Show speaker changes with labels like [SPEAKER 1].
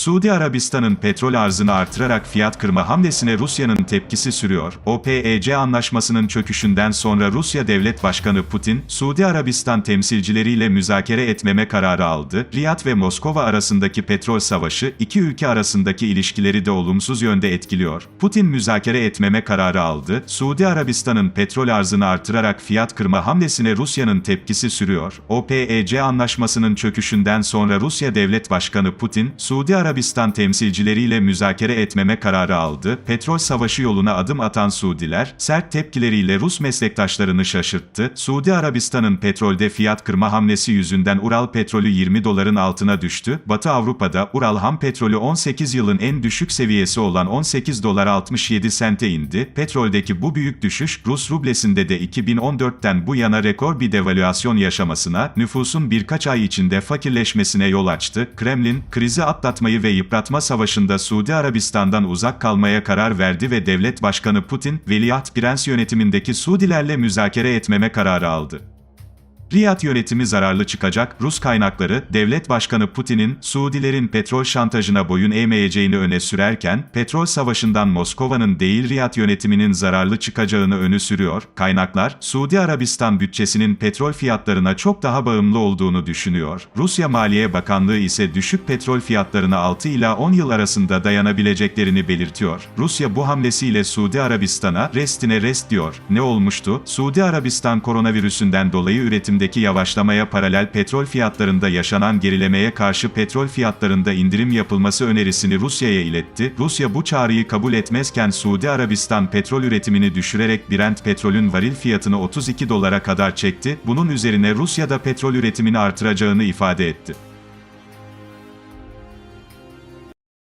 [SPEAKER 1] Suudi Arabistan'ın petrol arzını artırarak fiyat kırma hamlesine Rusya'nın tepkisi sürüyor. OPEC anlaşmasının çöküşünden sonra Rusya Devlet Başkanı Putin, Suudi Arabistan temsilcileriyle müzakere etmeme kararı aldı. Riyad ve Moskova arasındaki petrol savaşı, iki ülke arasındaki ilişkileri de olumsuz yönde etkiliyor. Putin müzakere etmeme kararı aldı. Suudi Arabistan'ın petrol arzını artırarak fiyat kırma hamlesine Rusya'nın tepkisi sürüyor. OPEC anlaşmasının çöküşünden sonra Rusya Devlet Başkanı Putin, Suudi Arabistan temsilcileriyle müzakere etmeme kararı aldı. Petrol savaşı yoluna adım atan Suudiler, sert tepkileriyle Rus meslektaşlarını şaşırttı. Suudi Arabistan'ın petrolde fiyat kırma hamlesi yüzünden Ural petrolü 20 doların altına düştü. Batı Avrupa'da Ural ham petrolü 18 yılın en düşük seviyesi olan 18 dolar 67 sente indi. Petroldeki bu büyük düşüş, Rus rublesinde de 2014'ten bu yana rekor bir devalüasyon yaşamasına, nüfusun birkaç ay içinde fakirleşmesine yol açtı. Kremlin, krizi atlatmayı ve yıpratma savaşında Suudi Arabistan'dan uzak kalmaya karar verdi ve devlet başkanı Putin, Veliaht Prens yönetimindeki Suudilerle müzakere etmeme kararı aldı. Riyad yönetimi zararlı çıkacak, Rus kaynakları, devlet başkanı Putin'in, Suudilerin petrol şantajına boyun eğmeyeceğini öne sürerken, petrol savaşından Moskova'nın değil Riyad yönetiminin zararlı çıkacağını önü sürüyor. Kaynaklar, Suudi Arabistan bütçesinin petrol fiyatlarına çok daha bağımlı olduğunu düşünüyor. Rusya Maliye Bakanlığı ise düşük petrol fiyatlarına 6 ila 10 yıl arasında dayanabileceklerini belirtiyor. Rusya bu hamlesiyle Suudi Arabistan'a, restine rest diyor. Ne olmuştu? Suudi Arabistan koronavirüsünden dolayı üretim üretimdeki yavaşlamaya paralel petrol fiyatlarında yaşanan gerilemeye karşı petrol fiyatlarında indirim yapılması önerisini Rusya'ya iletti. Rusya bu çağrıyı kabul etmezken Suudi Arabistan petrol üretimini düşürerek Brent petrolün varil fiyatını 32 dolara kadar çekti. Bunun üzerine Rusya da petrol üretimini artıracağını ifade etti.